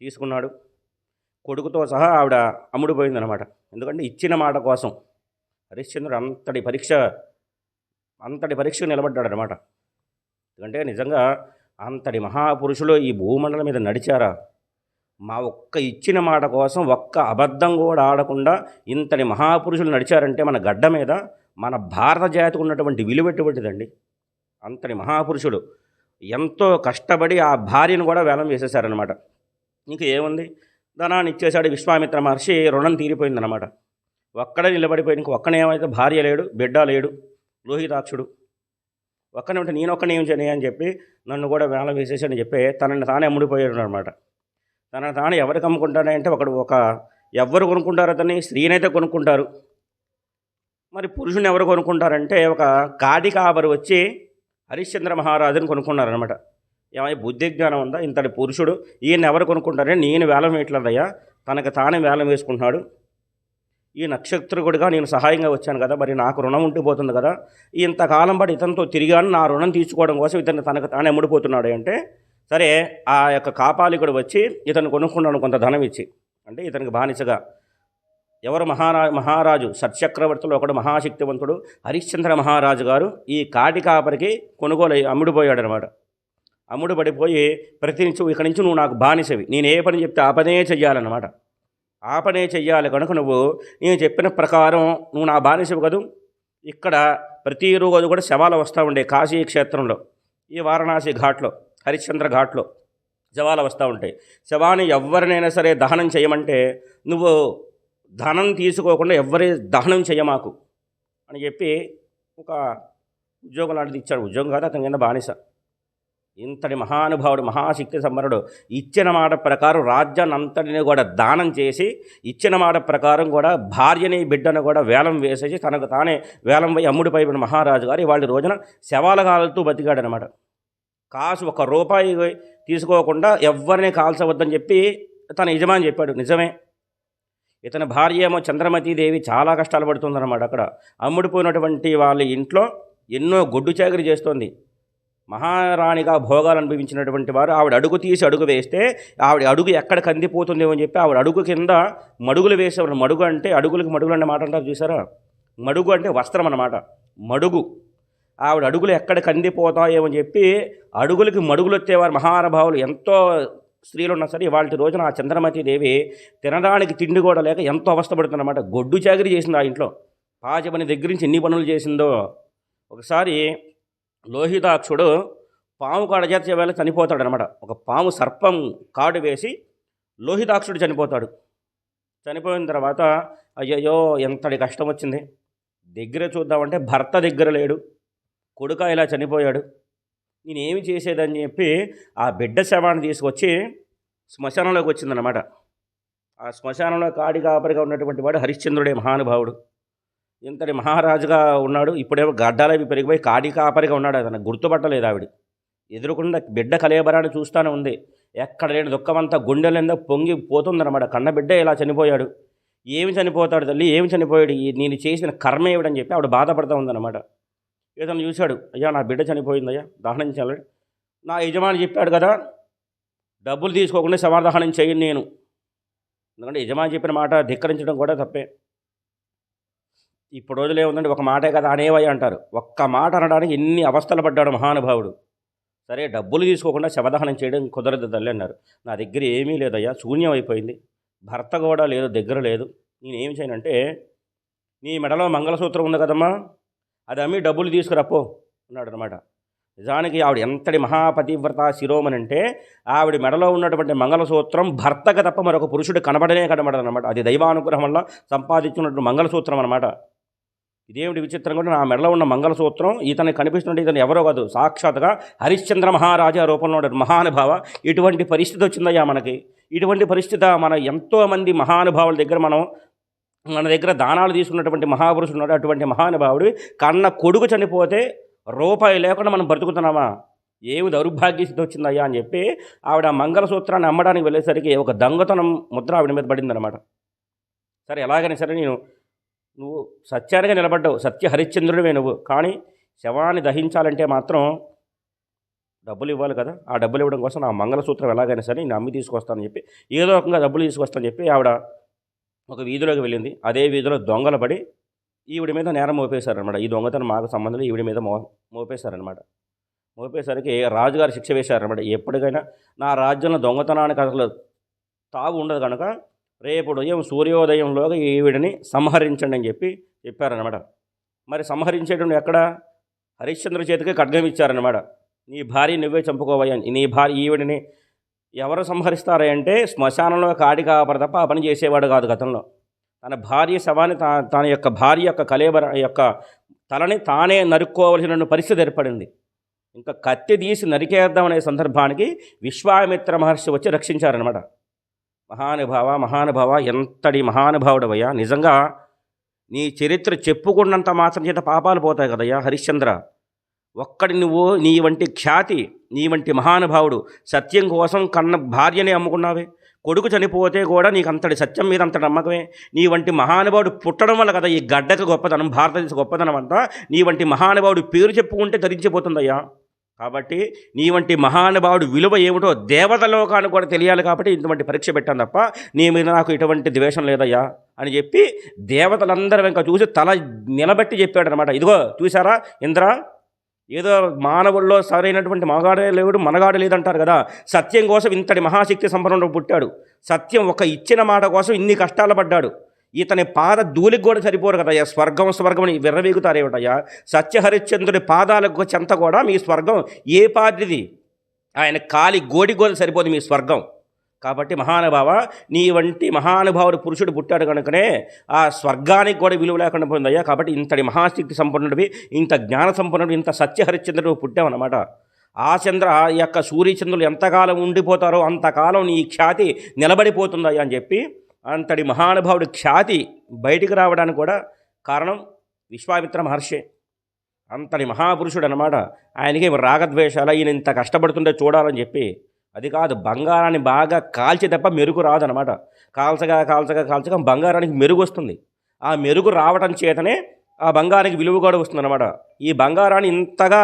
తీసుకున్నాడు. కొడుకుతో సహా ఆవిడ అమ్ముడుపోయిందనమాట ఎందుకంటే ఇచ్చిన మాట కోసం హరిశ్చంద్రుడు అంతటి పరీక్ష అంతటి పరీక్ష నిలబడ్డాడు అనమాట ఎందుకంటే నిజంగా అంతటి మహాపురుషులు ఈ భూమండలం మీద నడిచారా? మా ఒక్క ఇచ్చిన మాట కోసం ఒక్క అబద్ధం కూడా ఆడకుండా ఇంతటి మహాపురుషులు నడిచారంటే మన గడ్డ మీద మన భారత జాతికి ఉన్నటువంటి విలువ ఎటువంటిదండి? అంతటి మహాపురుషుడు ఎంతో కష్టపడి ఆ భార్యను కూడా వేలం వేసేశారనమాట ఇంక ఏముంది ధనాన్ని ఇచ్చేశాడు విశ్వామిత్ర మహర్షి రుణం తీరిపోయిందనమాట ఒక్కడే నిలబడిపోయి ఇంక ఒక్కనేమైతే భార్య లేడు బిడ్డ లేడు లోహితాక్షుడు. ఒక్కనే ఉంటే నేను ఒక్కనే ఏం చేయను అని చెప్పి నన్ను కూడా వేలం వేసేసాడని చెప్పి తనని తానే అమ్ముడిపోయాడు అనమాట తనని తాను ఎవరికి అమ్ముకుంటాడంటే ఒకడు ఒక ఎవరు కొనుక్కుంటారు అతన్ని స్త్రీనైతే కొనుక్కుంటారు. మరి పురుషుని ఎవరు కొనుక్కుంటారంటే ఒక కాదికాబరు వచ్చి హరిశ్చంద్ర మహారాజుని కొనుక్కున్నారనమాట ఏమై బుద్ధి జ్ఞానం ఉందా? ఇంతటి పురుషుడు ఈయన ఎవరు కొనుక్కుంటారని నేను వేలం వేయట్లేదయ్యా. తనకు తానే వేలం వేసుకుంటున్నాడు. ఈ నక్షత్రకుడిగా నేను సహాయంగా వచ్చాను కదా మరి నాకు రుణం ఉండిపోతుంది కదా. ఇంతకాలం పాటు ఇతనితో తిరిగాను నా రుణం తీర్చుకోవడం కోసం ఇతను తనకు తానే ముడిపోతున్నాడు అంటే సరే ఆ యొక్క కాపాలికుడు వచ్చి ఇతను కొనుక్కున్నాడు కొంత ధనం ఇచ్చి. అంటే ఇతనికి బానిసగా. ఎవరు మహారా మహారాజు? సత్యక్రవర్తులు ఒకడు మహాశక్తివంతుడు. హరిశ్చంద్ర మహారాజు గారు ఈ కాటి కాపరికి కొనుగోలు అమ్ముడిపోయాడు అనమాట అమ్ముడు పడిపోయి ప్రతి నుంచి ఇక్కడి నుంచి నువ్వు నాకు బానిసవి. నేను ఏ పని చెప్తే ఆ పనే చెయ్యాలన్నమాట. ఆ పనే చెయ్యాలి కనుక నువ్వు నేను చెప్పిన ప్రకారం నువ్వు నా బానిసవి కదూ? ఇక్కడ ప్రతిరోజు కూడా శవాలు వస్తూ ఉండే కాశీ క్షేత్రంలో ఈ వారణాసి ఘాట్లో హరిశ్చంద్ర ఘాట్లో శవాలు వస్తూ ఉంటాయి. శవాన్ని ఎవరినైనా సరే దహనం చేయమంటే నువ్వు ధనం తీసుకోకుండా ఎవరి దహనం చేయమాకు అని చెప్పి ఒక ఉద్యోగం లాంటిది ఇచ్చాడు. ఉద్యోగం కాదు అతని కింద బానిస. ఇంతటి మహానుభావుడు మహాశక్తి సంబరుడు ఇచ్చిన మాట ప్రకారం రాజ్యాన్ని అంతటిని కూడా దానం చేసి ఇచ్చిన మాట ప్రకారం కూడా భార్యని బిడ్డను కూడా వేలం వేసేసి తనకు తానే వేలం పోయి అమ్ముడిపై మహారాజు గారు ఇవాళ రోజున శవాల కాలుతూ బతికాడనమాట. కాసు ఒక రూపాయి తీసుకోకుండా ఎవరిని కాల్చవద్దని చెప్పి తన యజమాని చెప్పాడు నిజమే. ఇతని భార్య ఏమో చంద్రమతీదేవి చాలా కష్టాలు పడుతుందన్నమాట అక్కడ. అమ్ముడిపోయినటువంటి వాళ్ళ ఇంట్లో ఎన్నో గొడ్డు చాకరీ చేస్తోంది. మహారాణిగా భోగాలు అనుభవించినటువంటి వారు ఆవిడ అడుగు తీసి అడుగు వేస్తే ఆవిడ అడుగు ఎక్కడ కందిపోతుందేమో అని చెప్పి ఆవిడ అడుగు కింద మడుగులు వేసేవారు మడుగు అంటే అడుగులకి మడుగులు అనే మాట అంటారు చూసారా? మడుగు అంటే వస్త్రం అన్నమాట. మడుగు. ఆవిడ అడుగులు ఎక్కడ కందిపోతాయేమో అని చెప్పి అడుగులకి మడుగులు వచ్చేవారు మహానుభావులు. ఎంతో స్త్రీలు ఉన్నా సరే ఇవాళ రోజున ఆ చంద్రమతి దేవి తినడానికి తిండి కూడా లేక ఎంతో అవస్థపడుతుందన్నమాట. గొడ్డు చాకరీ చేసింది ఆ ఇంట్లో. పాచి పని దగ్గర నుంచి ఎన్ని పనులు చేసిందో. ఒకసారి లోహితాక్షుడు పాము కాడ చేత వేళ చనిపోతాడు అనమాట ఒక పాము సర్పం కాడు వేసి లోహితాక్షుడు చనిపోతాడు. చనిపోయిన తర్వాత అయ్యయ్యో ఎంతటి కష్టం వచ్చింది. దగ్గర చూద్దామంటే భర్త దగ్గర లేడు. కొడుక ఇలా చనిపోయాడు. నేనేమి చేసేదని చెప్పి ఆ బిడ్డ శవాన్ని తీసుకొచ్చి శ్మశానంలోకి వచ్చిందనమాట. ఆ శ్మశానంలో కాడి కాపరిగా ఉన్నటువంటి వాడు హరిశ్చంద్రుడే మహానుభావుడు. ఇంతటి మహారాజుగా ఉన్నాడు ఇప్పుడేమో గడ్డాలవి పెరిగిపోయి కాడి కాపరిగా ఉన్నాడు అతను. గుర్తుపట్టలేదు ఆవిడ. ఎదురుకుండా బిడ్డ కలేబరాన్ని చూస్తూనే ఉంది. ఎక్కడ లేని దుఃఖమంతా గుండెలందా పొంగి పోతుందన్నమాట. కన్న బిడ్డ ఇలా చనిపోయాడు. ఏమి చనిపోతాడు తల్లి? ఏమి చనిపోయాడు? నేను చేసిన కర్మ ఏమిటని చెప్పి ఆవిడ బాధపడుతూ ఉందన్నమాట. ఇతను చూశాడు. అయ్యా నా బిడ్డ చనిపోయిందయ్యా దహనం చేయాలి నా యజమాని చెప్పాడు కదా డబ్బులు తీసుకోకుండా సమాధానం చేయను నేను. ఎందుకంటే యజమాని చెప్పిన మాట ధిక్కరించడం కూడా తప్పే. ఇప్పుడు రోజులు ఏముందండి? ఒక మాటే కదా అనేవయ్య అంటారు. ఒక్క మాట అనడానికి ఎన్ని అవస్థలు పడ్డాడు మహానుభావుడు. సరే డబ్బులు తీసుకోకుండా శవదహనం చేయడం కుదరదు తల్లి అన్నారు. నా దగ్గర ఏమీ లేదయ్యా శూన్యం అయిపోయింది. భర్త కూడా లేదు దగ్గర లేదు. నేను చేయనంటే నీ మెడలో మంగళసూత్రం ఉంది కదమ్మా అది అమ్మి డబ్బులు తీసుకురాపో అన్నాడు అనమాట నిజానికి ఆవిడ ఎంతటి మహాపతివ్రత శిరోమని అంటే ఆవిడ మెడలో ఉన్నటువంటి మంగళసూత్రం భర్తగా తప్ప మరొక పురుషుడు కనబడనే కనబడదు అనమాట అది దైవానుగ్రహం వల్ల సంపాదించున్నటువంటి మంగళసూత్రం అనమాట ఇదేమిటి విచిత్రం కూడా నా మెడలో ఉన్న మంగళసూత్రం ఇతను కనిపిస్తుంటే ఇతను ఎవరో కాదు సాక్షాత్గా హరిశ్చంద్ర మహారాజా రూపంలో ఉన్న మహానుభావ. ఇటువంటి పరిస్థితి వచ్చిందయ్యా మనకి. ఇటువంటి పరిస్థితి మన ఎంతోమంది మహానుభావుల దగ్గర మనం మన దగ్గర దానాలు తీసుకున్నటువంటి మహాపురుషుడు ఉన్నాడు అటువంటి మహానుభావుడు. కన్న కొడుకు చనిపోతే రూపాయి లేకుండా మనం బ్రతుకుతున్నామా? ఏమి దౌర్భాగ్యస్థితి వచ్చిందయ్యా అని చెప్పి ఆవిడ ఆ మంగళసూత్రాన్ని అమ్మడానికి వెళ్ళేసరికి ఒక దొంగతనం ముద్ర ఆవిడ మీద పడిందనమాట సరే ఎలాగైనా సరే నేను నువ్వు సత్యానిగా నిలబడ్డావు. సత్య హరిశ్చంద్రుడివే నువ్వు. కానీ శవాన్ని దహించాలంటే మాత్రం డబ్బులు ఇవ్వాలి కదా. ఆ డబ్బులు ఇవ్వడం కోసం నా మంగళసూత్రం ఎలాగైనా సరే నేను అమ్మి తీసుకొస్తానని చెప్పి ఏదో రకంగా డబ్బులు తీసుకొస్తానని చెప్పి ఆవిడ ఒక వీధిలోకి వెళ్ళింది. అదే వీధిలో దొంగలు పడి ఈవిడ మీద నేరం మోపేశారనమాట ఈ దొంగతనం మాకు సంబంధం ఈవిడ మీద మో మోపేశారనమాట మోపేసరికి రాజుగారు శిక్ష వేశారనమాట ఎప్పటికైనా నా రాజ్యంలో దొంగతనానికి అసలు తాగు ఉండదు కనుక రేపు ఉదయం సూర్యోదయంలోగా ఈవిడిని సంహరించండి అని చెప్పి చెప్పారనమాట మరి సంహరించేటువంటి ఎక్కడ? హరిశ్చంద్ర చేతికి ఖడ్గం ఇచ్చారనమాట నీ భార్య నువ్వే చంపుకోవయ్యా. నీ భార్య ఈవిడిని ఎవరు సంహరిస్తారా అంటే శ్మశానంలో కాడి కాపర తప్ప ఆ పని చేసేవాడు కాదు గతంలో. తన భార్య శవాన్ని తా తన యొక్క భార్య యొక్క కలేబర యొక్క తలని తానే నరుక్కోవలసిన పరిస్థితి ఏర్పడింది. ఇంకా కత్తి తీసి నరికేద్దామనే సందర్భానికి విశ్వామిత్ర మహర్షి వచ్చి రక్షించారనమాట మహానుభావ మహానుభావ ఎంతటి మహానుభావుడవయ్యా. నిజంగా నీ చరిత్ర చెప్పుకున్నంత మాత్రం చేత పాపాలు పోతాయి కదయ్యా హరిశ్చంద్ర. ఒక్కడి నువ్వు నీ వంటి ఖ్యాతి నీ వంటి మహానుభావుడు సత్యం కోసం కన్న భార్యనే అమ్ముకున్నావే. కొడుకు చనిపోతే కూడా నీకు అంతటి సత్యం మీద అంతటి నమ్మకమే. నీ వంటి మహానుభావుడు పుట్టడం వల్ల కదా ఈ గడ్డకు గొప్పతనం భారతదేశ గొప్పతనం అంతా నీ వంటి మహానుభావుడు పేరు చెప్పుకుంటే ధరించిపోతుందయ్యా. కాబట్టి నీ వంటి మహానుభావుడు విలువ ఏమిటో దేవత లోకానికి కూడా తెలియాలి కాబట్టి ఇటువంటి పరీక్ష పెట్టాను తప్ప నీ మీద నాకు ఇటువంటి ద్వేషం లేదయ్యా అని చెప్పి దేవతలందరూ వెంక చూసి తల నిలబెట్టి చెప్పాడు అనమాట ఇదిగో చూసారా ఇంద్ర? ఏదో మానవుల్లో సరైనటువంటి మగాడే లేడు మనగాడు లేదంటారు కదా. సత్యం కోసం ఇంతటి మహాశక్తి సంపన్నుడు పుట్టాడు. సత్యం ఒక ఇచ్చిన మాట కోసం ఇన్ని కష్టాలు పడ్డాడు. ఇతని పాద ధూళికి కూడా సరిపోరు కదయ్యా. స్వర్గం స్వర్గం విర్రవేగుతారేమిటయ్యా? సత్యహరిశ్చంద్రుడి పాదాలకు చెంత కూడా మీ స్వర్గం ఏ పాదిది? ఆయన కాలి గోడి కూడా సరిపోదు మీ స్వర్గం. కాబట్టి మహానుభావ నీ వంటి మహానుభావుడు పురుషుడు పుట్టాడు కనుకనే ఆ స్వర్గానికి కూడా విలువ లేకుండా పోయిందయ్యా. కాబట్టి ఇంతటి మహాశక్తి సంపన్నుడివి ఇంత జ్ఞాన సంపన్నుడు ఇంత సత్యహరిశ్చంద్రుడు పుట్టావన్నమాట ఆ చంద్ర యొక్క సూర్యచంద్రులు ఎంతకాలం ఉండిపోతారో అంతకాలం నీ ఖ్యాతి నిలబడిపోతుందయ్యా అని చెప్పి అంతటి మహానుభావుడి ఖ్యాతి బయటికి రావడానికి కూడా కారణం విశ్వామిత్ర మహర్షి. అంతటి మహాపురుషుడు అనమాట ఆయనకి రాగద్వేషాలు? ఈయన ఇంత కష్టపడుతుంటే చూడాలని చెప్పి. అది కాదు బంగారాన్ని బాగా కాల్చి తప్ప మెరుగు రాదనమాట కాల్చగా కాల్చగా కాల్చగా బంగారానికి మెరుగు వస్తుంది. ఆ మెరుగు రావటం చేతనే ఆ బంగారానికి విలువ కూడా వస్తుందన్నమాట. ఈ బంగారాన్ని ఇంతగా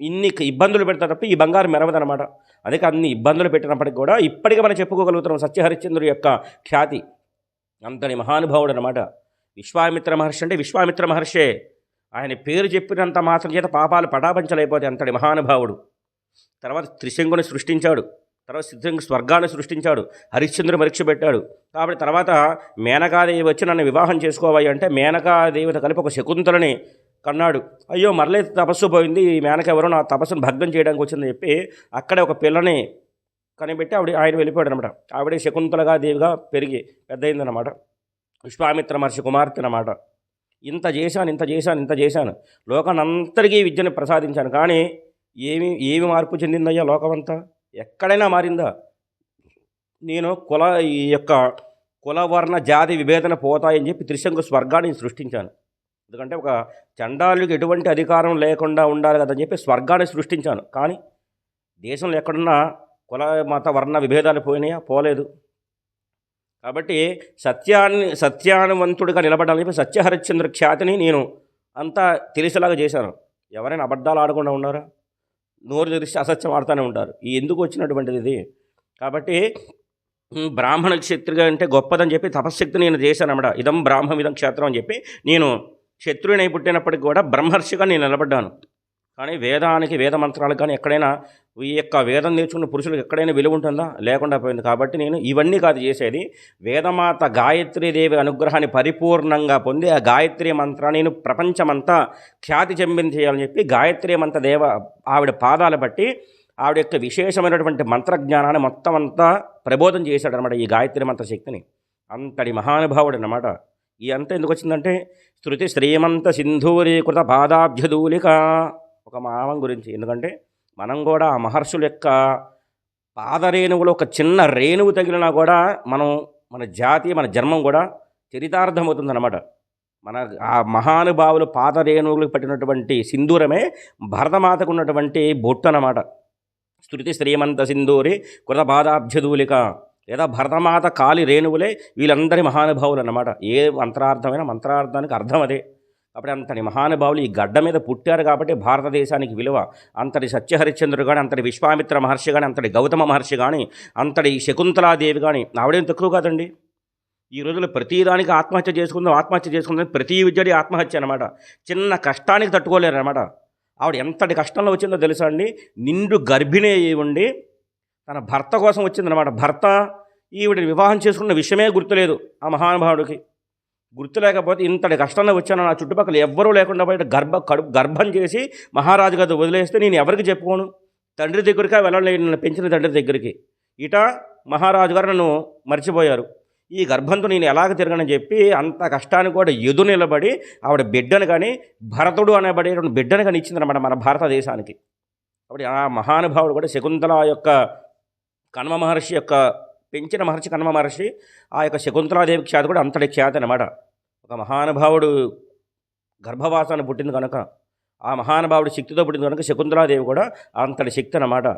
ఇన్ని ఇబ్బందులు పెడతా తప్ప ఈ బంగారం మెరవదనమాట అదే అన్ని ఇబ్బందులు పెట్టినప్పటికి కూడా ఇప్పటికీ మనం చెప్పుకోగలుగుతున్నాం సత్యహరిశ్చంద్రుడి యొక్క ఖ్యాతి. అంతని మహానుభావుడు అనమాట విశ్వామిత్ర మహర్షి అంటే విశ్వామిత్ర మహర్షే. ఆయన పేరు చెప్పినంత మాత్రం చేత పాపాలు పటాపంచలైపోతే అంతటి మహానుభావుడు. తర్వాత త్రిశంగుని సృష్టించాడు. తర్వాత సిద్ధంగా స్వర్గాన్ని సృష్టించాడు. హరిశ్చంద్రుడు పరీక్ష పెట్టాడు. కాబట్టి తర్వాత మేనకాదేవి వచ్చి నన్ను వివాహం చేసుకోవాలి అంటే మేనకాదేవితో కలిపి ఒక శకుంతలని కన్నాడు. అయ్యో మరలే తపస్సు పోయింది. ఈ మేనక ఎవరో నా తపస్సును భగ్నం చేయడానికి వచ్చిందని చెప్పి అక్కడే ఒక పిల్లని కనిపెట్టి ఆవిడ ఆయన వెళ్ళిపోయాడు అనమాట ఆవిడ శకుంతలగా దేవిగా పెరిగి పెద్దయిందనమాట. విశ్వామిత్ర మహర్షి కుమార్తె అనమాట ఇంత చేశాను ఇంత చేశాను ఇంత చేశాను. లోకానంతరికీ విద్యను ప్రసాదించాను. కానీ ఏమి ఏమి మార్పు చెందిందయ్యా లోకమంతా? ఎక్కడైనా మారిందా? నేను కుల ఈ యొక్క కులవర్ణ జాతి విభేదన పోతాయని చెప్పి త్రిశంకు స్వర్గాన్ని సృష్టించాను. ఎందుకంటే ఒక చండాలుకి ఎటువంటి అధికారం లేకుండా ఉండాలి కదని చెప్పి స్వర్గాన్ని సృష్టించాను. కానీ దేశంలో ఎక్కడున్నా కుల మత వర్ణ విభేదాలు పోయినాయా? పోలేదు. కాబట్టి సత్యాన్ని సత్యానువంతుడిగా నిలబడాలని చెప్పి సత్యహరిశ్చంద్ర ఖ్యాతిని నేను అంతా తెలిసేలాగా చేశాను. ఎవరైనా అబద్ధాలు ఆడకుండా ఉన్నారా? నోరు తెరిచి అసత్యం ఆడుతూనే ఉంటారు. ఈ ఎందుకు వచ్చినటువంటిది ఇది? కాబట్టి బ్రాహ్మణ క్షత్రిగా అంటే గొప్పదని చెప్పి తపశ్శక్తి నేను చేశాను అన్నమాట. ఇదం బ్రాహ్మమిదం క్షేత్రం అని చెప్పి నేను క్షత్రుని పుట్టినప్పటికి కూడా బ్రహ్మర్షిగా నేను నిలబడ్డాను. కానీ వేదానికి వేద మంత్రాలకు కానీ ఎక్కడైనా ఈ యొక్క వేదం నేర్చుకున్న పురుషులకు ఎక్కడైనా విలువ ఉంటుందా? లేకుండా పోయింది. కాబట్టి నేను ఇవన్నీ కాదు చేసేది. వేదమాత గాయత్రీదేవి అనుగ్రహాన్ని పరిపూర్ణంగా పొంది ఆ గాయత్రి మంత్రాన్ని నేను ప్రపంచమంతా ఖ్యాతి చెంబించేయాలని చెప్పి గాయత్రి మంత్ర దేవ ఆవిడ పాదాలు బట్టి ఆవిడ యొక్క విశేషమైనటువంటి మంత్రజ్ఞానాన్ని మొత్తం అంతా ప్రబోధం చేశాడనమాట ఈ గాయత్రి మంత్ర శక్తిని. అంతటి మహానుభావుడు అనమాట ఈ అంతా ఎందుకు వచ్చిందంటే శృతి శ్రీమంత సింధూరీకృత పాదాభ్యదూలిక ఒక మానవం గురించి. ఎందుకంటే మనం కూడా ఆ మహర్షుల యొక్క పాదరేణువులో ఒక చిన్న రేణువు తగిలినా కూడా మనం మన జాతి మన జన్మం కూడా చరితార్థమవుతుందన్నమాట. మన ఆ మహానుభావులు పాదరేణువులకు పట్టినటువంటి సింధూరమే భరతమాతకు ఉన్నటువంటి బొట్టు అన్నమాట స్థుతి శ్రీమంత సింధూరి కృతపాదాభ్యదూలిక లేదా భరతమాత కాలి రేణువులే వీళ్ళందరి మహానుభావులు అన్నమాట ఏ మంత్రార్థమైన మంత్రార్థానికి అర్థం అదే. అప్పుడు అంతటి మహానుభావులు ఈ గడ్డ మీద పుట్టారు కాబట్టి భారతదేశానికి విలువ. అంతటి సత్యహరిశ్చంద్రుడు కానీ అంతటి విశ్వామిత్ర మహర్షి కానీ అంతటి గౌతమ మహర్షి కానీ అంతటి శకుంతలాదేవి కానీ ఆవిడేం తక్కువ కాదండి. ఈ రోజుల్లో ప్రతిదానికి ఆత్మహత్య చేసుకుందాం ఆత్మహత్య చేసుకుందాం ప్రతి విద్యడి ఆత్మహత్య అనమాట చిన్న కష్టానికి తట్టుకోలేరు అనమాట ఆవిడ ఎంతటి కష్టంలో వచ్చిందో తెలుసా అండి? నిండు గర్భిణి అయి ఉండి తన భర్త కోసం వచ్చిందనమాట భర్త ఈవిడ వివాహం చేసుకున్న విషయమే గుర్తులేదు ఆ మహానుభావుడికి. గుర్తు లేకపోతే ఇంతటి కష్టంలో వచ్చాను నా చుట్టుపక్కల ఎవ్వరూ లేకుండా బయట గర్భ కడుపు గర్భం చేసి మహారాజు గారు వదిలేస్తే నేను ఎవరికి చెప్పుకోను? తండ్రి దగ్గరికి వెళ్ళలేదు నన్ను పెంచిన తండ్రి దగ్గరికి. ఇట మహారాజు గారు నన్ను మర్చిపోయారు. ఈ గర్భంతో నేను ఎలాగ తిరగనని చెప్పి అంత కష్టానికి కూడా ఎదు నిలబడి ఆవిడ బిడ్డను కానీ భరతుడు అనబడేటువంటి బిడ్డను కానీ ఇచ్చిందనమాట మన భారతదేశానికి. కాబట్టి ఆ మహానుభావుడు కూడా శకుంతల యొక్క కన్మ మహర్షి యొక్క పెంచిన మహర్షి కన్మ మహర్షి ఆ యొక్క శకుంతలాదేవి ఖ్యాతి కూడా అంతటి ఖ్యాతి అనమాట ఒక మహానుభావుడు గర్భవాసాన్ని పుట్టింది కనుక ఆ మహానుభావుడు శక్తితో పుట్టింది కనుక శకుంతలాదేవి కూడా అంతటి శక్తి అన్నమాట.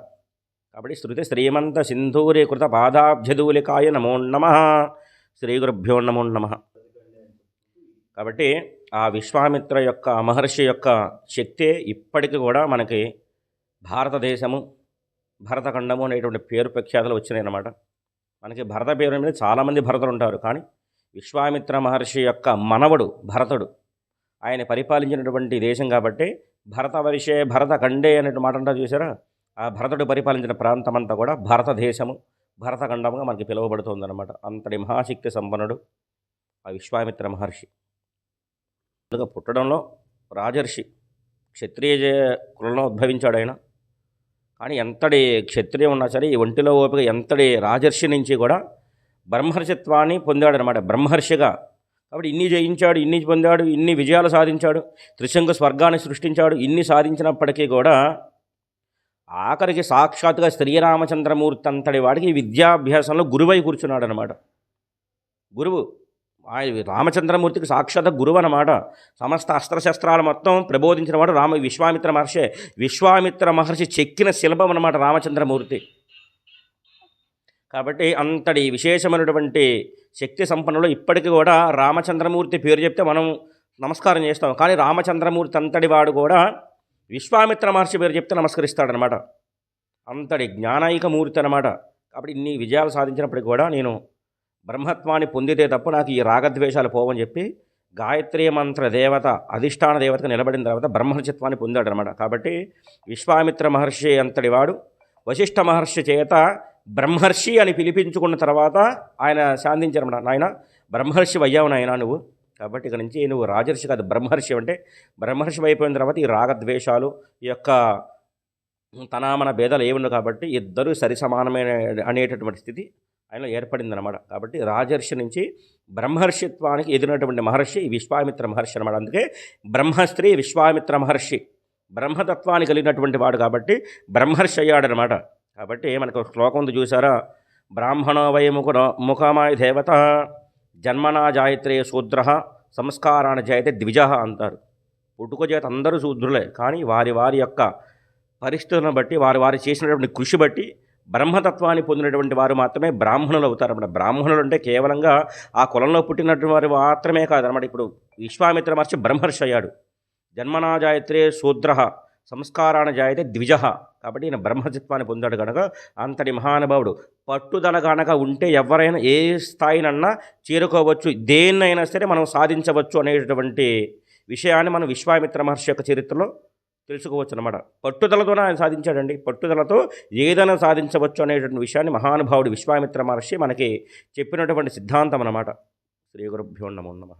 కాబట్టి శృతి శ్రీమంత సింధూరీకృత పాదాబ్జధూలికాయ నమో నమ. శ్రీ గురుభ్యో నమో నమ. కాబట్టి ఆ విశ్వామిత్ర యొక్క మహర్షి యొక్క శక్తే ఇప్పటికీ కూడా మనకి భారతదేశము భరతఖండము అనేటువంటి పేరు ప్రఖ్యాతలు వచ్చినాయి అన్నమాట మనకి భరత పేరు మీద చాలామంది భరతులు ఉంటారు. కానీ విశ్వామిత్ర మహర్షి యొక్క మనవడు భరతుడు. ఆయన పరిపాలించినటువంటి దేశం కాబట్టి భరతవర్షే భరత ఖండే అనేటు మాట అంటారు చూసారా ఆ భరతుడు పరిపాలించిన ప్రాంతం అంతా కూడా భారతదేశము. భరతఖండముగా మనకి పిలువబడుతుందన్నమాట. అంతటి మహాశక్తి సంపన్నుడు ఆ విశ్వామిత్ర మహర్షి. ముందుగా పుట్టడంలో రాజర్షి క్షత్రియ జ- కులంలో ఉద్భవించాడు ఆయన. కానీ ఎంతటి క్షత్రియం ఉన్నా సరే ఈ ఒంటిలో ఓపిక ఎంతటి రాజర్షి నుంచి కూడా బ్రహ్మర్షిత్వాన్ని పొందాడనమాట. బ్రహ్మర్షిగా. కాబట్టి ఇన్ని జయించాడు ఇన్ని పొందాడు ఇన్ని విజయాలు సాధించాడు త్రిశంకు స్వర్గాన్ని సృష్టించాడు ఇన్ని సాధించినప్పటికీ కూడా ఆఖరికి సాక్షాత్తుగా శ్రీరామచంద్రమూర్తి అంతటి వాడికి విద్యాభ్యాసంలో గురువై కూర్చున్నాడు అనమాట గురువు. ఆయన రామచంద్రమూర్తికి సాక్షాత్ గురువు అనమాట సమస్త అస్త్రశస్త్రాలు మొత్తం ప్రబోధించిన వాడు రామ విశ్వామిత్ర మహర్షి. విశ్వామిత్ర మహర్షి చెక్కిన శిల్పం అనమాట రామచంద్రమూర్తి. కాబట్టి అంతటి విశేషమైనటువంటి శక్తి సంపన్నులు ఇప్పటికీ కూడా రామచంద్రమూర్తి పేరు చెప్తే మనం నమస్కారం చేస్తాం. కానీ రామచంద్రమూర్తి అంతటి వాడు కూడా విశ్వామిత్ర మహర్షి పేరు చెప్తే నమస్కరిస్తాడనమాట అంతటి జ్ఞానాయిక మూర్తి అనమాట కాబట్టి ఇన్ని విజయాలు సాధించినప్పటికి కూడా నేను బ్రహ్మత్వాన్ని పొందితే తప్ప నాకు ఈ రాగద్వేషాలు పోవని చెప్పి గాయత్రి మంత్ర దేవత అధిష్టాన దేవతగా నిలబడిన తర్వాత బ్రహ్మచిత్వాన్ని పొందాడు అనమాట కాబట్టి విశ్వామిత్ర మహర్షి అంతటి వాడు. వశిష్ఠ మహర్షి చేత బ్రహ్మర్షి అని పిలిపించుకున్న తర్వాత ఆయన శాంతించారన్నమాట నాయన బ్రహ్మర్షి అయ్యావు నాయన నువ్వు. కాబట్టి ఇక నుంచి నువ్వు రాజర్షి కాదు బ్రహ్మర్షి అంటే బ్రహ్మర్షి అయిపోయిన తర్వాత ఈ రాగద్వేషాలు ఈ యొక్క తనామన భేదాలు ఏముండవు కాబట్టి ఇద్దరు సరి సమానమైన అనేటటువంటి స్థితి ఆయనలో ఏర్పడిందనమాట కాబట్టి రాజర్షి నుంచి బ్రహ్మర్షిత్వానికి ఎదిరినటువంటి మహర్షి ఈ విశ్వామిత్ర మహర్షి అనమాట అందుకే బ్రహ్మస్త్రీ విశ్వామిత్ర మహర్షి బ్రహ్మతత్వాన్ని కలిగినటువంటి వాడు కాబట్టి బ్రహ్మర్షి అయ్యాడనమాట కాబట్టి మనకు ఒక శ్లోకం ఉంది చూసారా బ్రాహ్మణో వై ముఖ ముఖమాయ దేవత జన్మనా జాయత్రే శూద్ర సంస్కారాన్ని జాయితే ద్విజ అంటారు. పుట్టుక చేత అందరూ శూద్రులే కానీ వారి వారి యొక్క పరిస్థితులను బట్టి వారి వారు చేసినటువంటి కృషి బట్టి బ్రహ్మతత్వాన్ని పొందినటువంటి వారు మాత్రమే బ్రాహ్మణులు అవుతారన్నమాట బ్రాహ్మణులు అంటే కేవలంగా ఆ కులంలో పుట్టినటువంటి వారు మాత్రమే కాదనమాట ఇప్పుడు విశ్వామిత్ర మహర్షి బ్రహ్మర్షి అయ్యాడు. జన్మనా జాయత్రే శూద్ర సంస్కారాన్ని జాయితే ద్విజ కాబట్టి ఈయన బ్రహ్మచిత్వాన్ని పొందాడు కనుక అంతటి మహానుభావుడు. పట్టుదల కనుక ఉంటే ఎవరైనా ఏ స్థాయినన్నా చేరుకోవచ్చు. దేన్నైనా సరే మనం సాధించవచ్చు అనేటటువంటి విషయాన్ని మనం విశ్వామిత్ర మహర్షి యొక్క చరిత్రలో తెలుసుకోవచ్చు అనమాట పట్టుదలతోనే ఆయన సాధించాడండి. పట్టుదలతో ఏదైనా సాధించవచ్చు అనేటువంటి విషయాన్ని మహానుభావుడు విశ్వామిత్ర మహర్షి మనకి చెప్పినటువంటి సిద్ధాంతం అనమాట శ్రీ గురుభ్యో నమో నమః.